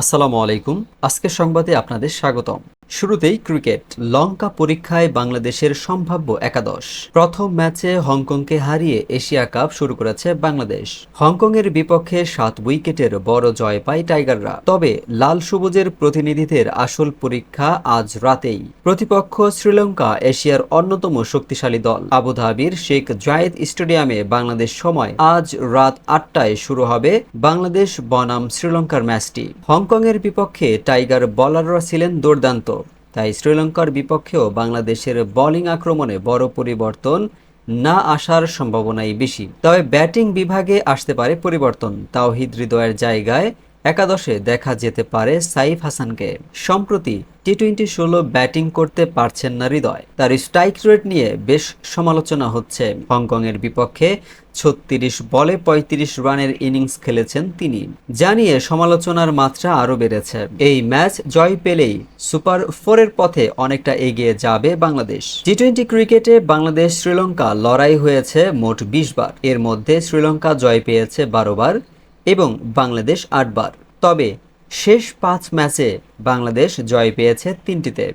আসসালামু আলাইকুম। আজকের সংবাদে আপনাদের স্বাগতম। শুরুতেই ক্রিকেট, লঙ্কা পরীক্ষায় বাংলাদেশের সম্ভাব্য একাদশ। প্রথম ম্যাচে হংকংকে হারিয়ে এশিয়া কাপ শুরু করেছে বাংলাদেশ। হংকংয়ের বিপক্ষে সাত উইকেটের বড় জয় পায় টাইগাররা। তবে লাল সবুজের প্রতিনিধিদের আসল পরীক্ষা আজ রাতেই। প্রতিপক্ষ শ্রীলঙ্কা এশিয়ার অন্যতম শক্তিশালী দল। আবুধাবির শেখ জায়েদ স্টেডিয়ামে বাংলাদেশ সময় আজ রাত আটটায় শুরু হবে বাংলাদেশ বনাম শ্রীলঙ্কার ম্যাচটি। হংকংয়ের বিপক্ষে টাইগার বলাররা ছিলেন দুর্দান্ত। তাই শ্রীলঙ্কার বিপক্ষেও বাংলাদেশের বোলিং আক্রমণে বড় পরিবর্তন না আসার সম্ভাবনাই বেশি। তবে ব্যাটিং বিভাগে আসতে পারে পরিবর্তন। তাওহিদ হৃদয়ের জায়গায় একাদশে দেখা যেতে পারে সাইফ হাসানকে। সম্প্রতি টি টোয়েন্টি ষোলো ব্যাটিং করতে পারছেন না হৃদয়। তার স্ট্রাইক রেট নিয়ে বেশ সমালোচনা হচ্ছে। হংকংয়ের বিপক্ষে ছত্রিশ বলে ৩৫ রানের ইনিংস খেলেছেন তিনি। জানিয়ে সমালোচনার মাত্রা আরও বেড়েছে। এই ম্যাচ জয় পেলেই সুপার ফোরের পথে অনেকটা এগিয়ে যাবে বাংলাদেশ। টি টোয়েন্টি ক্রিকেটে বাংলাদেশ শ্রীলঙ্কা লড়াই হয়েছে মোট বিশ বার। এর মধ্যে শ্রীলঙ্কা জয় পেয়েছে বারো বার। এবং বাংলাদেশ আটবার। তবে শেষ পাঁচ ম্যাচে বাংলাদেশ জয় পেয়েছে তিনটিতে,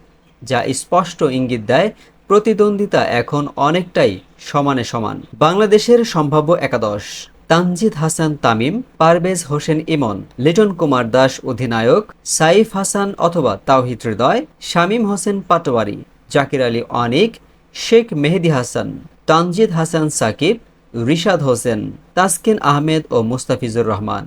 যা স্পষ্ট ইঙ্গিত দেয় প্রতিদ্বন্দ্বিতা এখন অনেকটাই সমানে সমান। বাংলাদেশের সম্ভাব্য একাদশ, তানজিদ হাসান তামিম, পারভেজ হোসেন ইমন, লিটন কুমার দাস অধিনায়ক, সাইফ হাসান অথবা তাওহিদ হৃদয়, শামীম হোসেন পাটোয়ারি, জাকির আলী অনিক, শেখ মেহেদি হাসান, তানজিদ হাসান সাকিব রিশাদ হোসেন তাসকিন আহমেদ ও মুস্তাফিজুর রহমান।